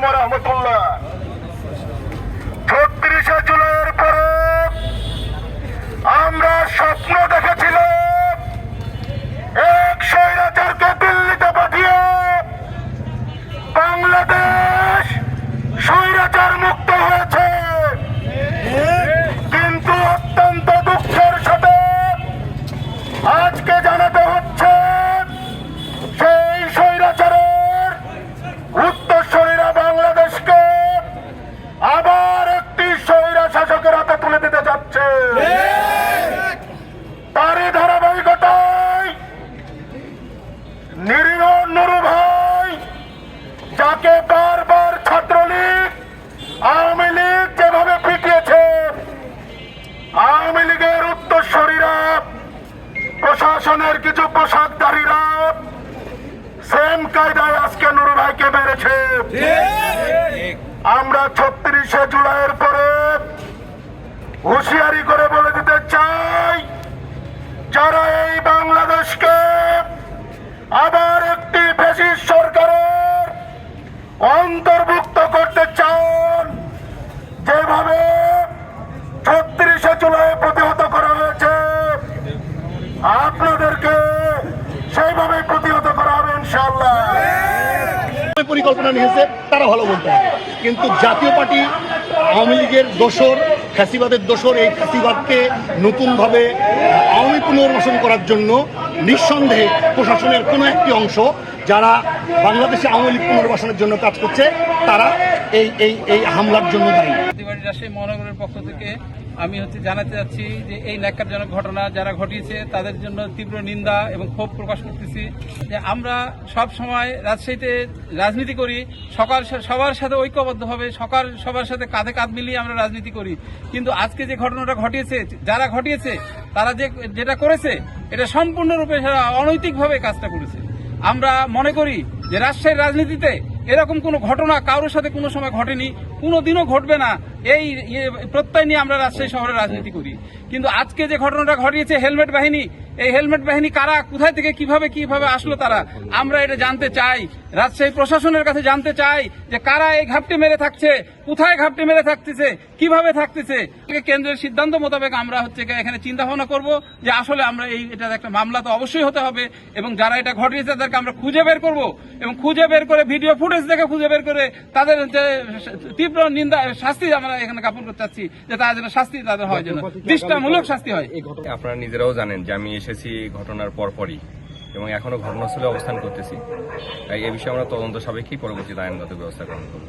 Moramo, moramo. নিরীহ নুরু ভাই যাকে বারবার ছাত্রলীগ আওয়ামী লীগ যেভাবে পিটিয়েছে আওয়ামী লীগের উত্তরস্বরীরা প্রশাসনের কিছু পোশাকধারীরা সেম কায়দায় আজকে নুরু ভাইকে মেরেছে। আমরা ছত্রিশে জুলাইয়ের পরে হুঁশিয়ারি অন্তর্ভুক্ত করতে চান, যেভাবে ছত্রিশে জুলাই প্রতিহত করা হয়েছে, আপনাদেরকে সেইভাবে প্রতিহত করা হবে ইনশাল্লাহ পরিকল্পনা নিয়েছে, তারা ভালো বলতে হবে কিন্তু জাতীয় পার্টি, আওয়ামী লীগের দোসর ফ্যাসিবাদের দোসর এই ফ্যাসিবাদকে নতুনভাবে আওয়ামী পুনর্বাসন করার জন্য নিঃসন্দেহে প্রশাসনের কোনো একটি অংশ যারা বাংলাদেশে আওয়ামী লীগ পুনর্বাসনের জন্য কাজ করছে, তারা এই এই এই হামলার জন্য দায়ী। রাজশাহী মহানগরের পক্ষ থেকে আমি হচ্ছে জানাতে যাচ্ছি যে এই ন্যাক্কারজনক ঘটনা যারা ঘটিয়েছে, তাদের জন্য তীব্র নিন্দা এবং ক্ষোভ প্রকাশ করতেছি যে আমরা সব সময় রাজশাহীতে রাজনীতি করি, সকাল সবার সাথে ঐক্যবদ্ধভাবে, সকাল সবার সাথে কাঁধে কাঁধ মিলিয়ে আমরা রাজনীতি করি। কিন্তু আজকে যে ঘটনাটা ঘটিয়েছে, যারা ঘটিয়েছে, তারা যে, যেটা করেছে, এটা সম্পূর্ণরূপে অনৈতিকভাবে কাজটা করেছে। আমরা মনে করি যে রাজশাহীর রাজনীতিতে এরকম কোনো ঘটনা কারোর সাথে কোনো সময় ঘটেনি কোনো দিনও ঘটবে না। এই ইয়ে প্রত্যয় নিয়ে আমরা রাজশাহী শহরে রাজনীতি করি। কিন্তু আজকে যে ঘটনাটা ঘটিয়েছে হেলমেট বাহিনী, এই হেলমেট বাহিনী কারা, কোথায় থেকে কীভাবে কীভাবে আসলো তারা, আমরা এটা জানতে চাই। রাজশাহী প্রশাসনের কাছে জানতে চাই যে কারা এই ঘাপটি মেরে থাকছে কোথায় ঘাপটি মেরে থাকতেছে? কীভাবে থাকতেছে? কেন্দ্রের সিদ্ধান্ত মোতাবেক আমরা হচ্ছে এখানে চিন্তা ভাবনা করব যে আসলে আমরা এই এটার একটা মামলা তো অবশ্যই হতে হবে এবং যারা এটা ঘটিয়েছে তাদেরকে আমরা খুঁজে বের করব এবং খুঁজে বের করে ভিডিও ফুটেজ দেখে খুঁজে বের করে তাদের তীব্র নিন্দা শাস্তি আমরা এখানে জ্ঞাপন করতে চাচ্ছি যে তারা যেন শাস্তি তাদের হয় যেন দৃষ্টামূলক শাস্তি হয়। আপনারা নিজেরাও জানেন যে আমি এসেছি ঘটনার পরপরই এবং এখনও ঘটনাস্থলে অবস্থান করতেছি। তাই এ বিষয়ে আমরা তদন্ত সাপেক্ষেই পরবর্তী আইনগত ব্যবস্থা গ্রহণ করব।